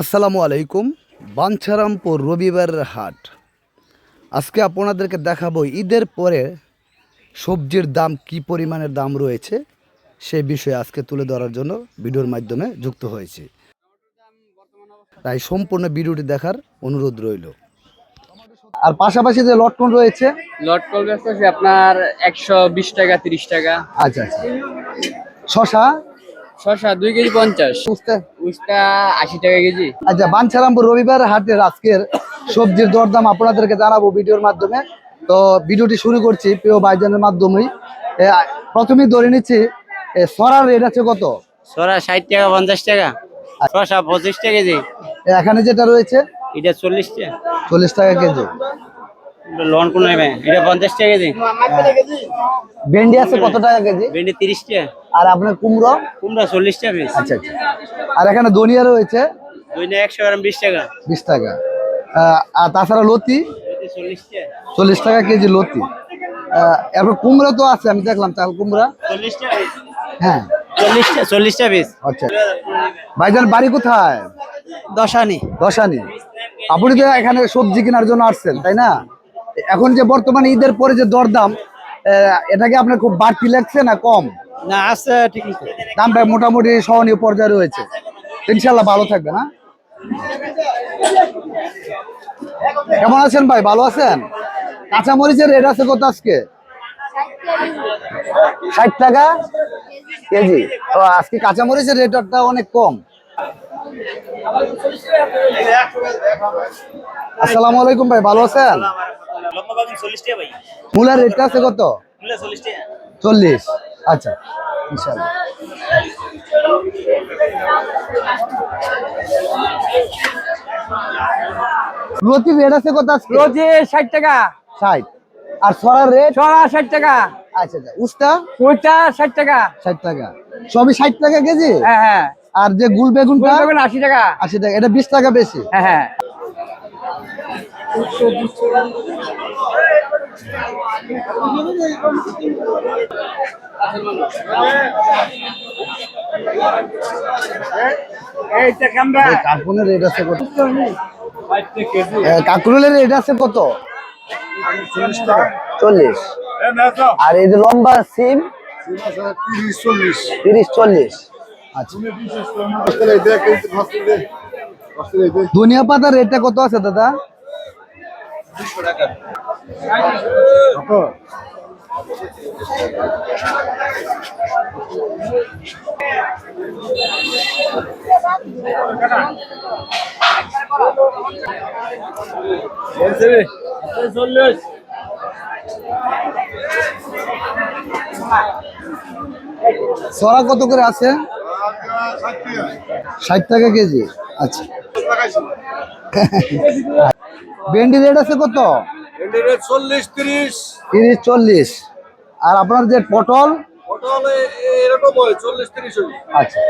আসসালামু আলাইকুম বাঞ্ছারামপুর রবিবারের হাট। আজকে আপনাদেরকে দেখাবো ঈদের পরে সবজির দাম কি পরিমাণের দাম রয়েছে সেই বিষয়ে আজকে তুলে ধরার জন্য ভিডিওর মাধ্যমে যুক্ত হয়েছি। তাই সম্পূর্ণ ভিডিওটি দেখার অনুরোধ রইল। আর পাশাপাশি যে লটকন রয়েছে? লট কল আপনার একশো বিশ টাকা তিরিশ টাকা। আচ্ছা আচ্ছা। শশা শসা দুই কেজি পঞ্চাশ। বুঝতে উস্তা আশি টাকা কেজি। আচ্ছা বাঞ্ছারামপুর রবিবার হাটের আজকের সবজির দরদাম আপনাদেরকে জানাব ভিডিওর মাধ্যমে। তো ভিডিওটি শুরু করছি প্রিয় ভাইজানের মাধ্যমেই। প্রথমেই ধরে নিচ্ছি সরার রেট আছে কত? সরা ষাট টাকা পঞ্চাশ টাকা। শসা পঁচিশ টাকা কেজি। এখানে যেটা রয়েছে? এটা চল্লিশ টাকা। চল্লিশ টাকা কেজি। লোন কোন নেবে? এটা পঞ্চাশ টাকা কেজি। ভেন্ডি আছে কত টাকা কেজি? ভেন্ডি তিরিশ টাকা। আর আপনার কুমড়ো? কুমড়া চল্লিশ টাকা পিস আচ্ছা আচ্ছা। আর এখানে ধনিয়া রয়েছে? না একশো গ্রাম বিশ টাকা। বিশ টাকা। আর তাছাড়া লতি? এটা চল্লিশ টাকা। চল্লিশ টাকা কেজি লতি। এরপর কুমড়া তো আছে আমি দেখলাম চাল কুমড়া। চল্লিশ টাকা হ্যাঁ। চল্লিশ টাকা চল্লিশ টাকা পিস আচ্ছা। ভাইজান বাড়ি কোথায়? দশানি। দশানি। আপনি তো এখানে সবজি কেনার জন্য আসছেন তাই না? এখন যে বর্তমানে ঈদের পরে যে দরদাম এটাকে আপনার খুব বাড়তি লাগছে না কম? না আছে ঠিক দামটা মোটামুটি সহনীয় পর্যায়ে রয়েছে। ইনশাল্লাহ ভালো থাকবে না কেমন আছেন ভাই ভালো আছেন? কাঁচা মরিচের রেট আছে কত আজকে? ষাট টাকা কেজি। ও আজকে কাঁচা মরিচের রেটটা অনেক কম। আসসালামু আলাইকুম ভাই ভালো আছেন? চল্লিশ টাকা ভাই। মূলার রেটটা আছে কত? চল্লিশ টাকা। চল্লিশ। আচ্ছা রেট আছে কত আজকে? রোজে ষাট টাকা। ষাট। আর সরার রেট ছড়া ষাট টাকা। আচ্ছা আচ্ছা। উস্তা? ষাট টাকা। ষাট টাকা। সবই ষাট টাকা কেজি? হ্যাঁ হ্যাঁ। আর যে গুল বেগুনটা? বেগুন আশি টাকা। আশি টাকা। এটা বিশ টাকা বেশি? হ্যাঁ হ্যাঁ। কাকুনের রেট আছে কত? এ, রেট আছে কত? চল্লিশ। আর এই যে লম্বা সিম? তিরিশ চল্লিশ। আচ্ছা। ধনিয়া পাতার রেটটা কত আছে দাদা? সরা কত করে আছে? ষাট টাকা কেজি। আচ্ছা। ভেন্ডি রেট আছে কত? চল্লিশ তিরিশ। তিরিশ চল্লিশ। আর আপনার যে পটল? পটল এরকম হয় চল্লিশ তিরিশ আচ্ছা।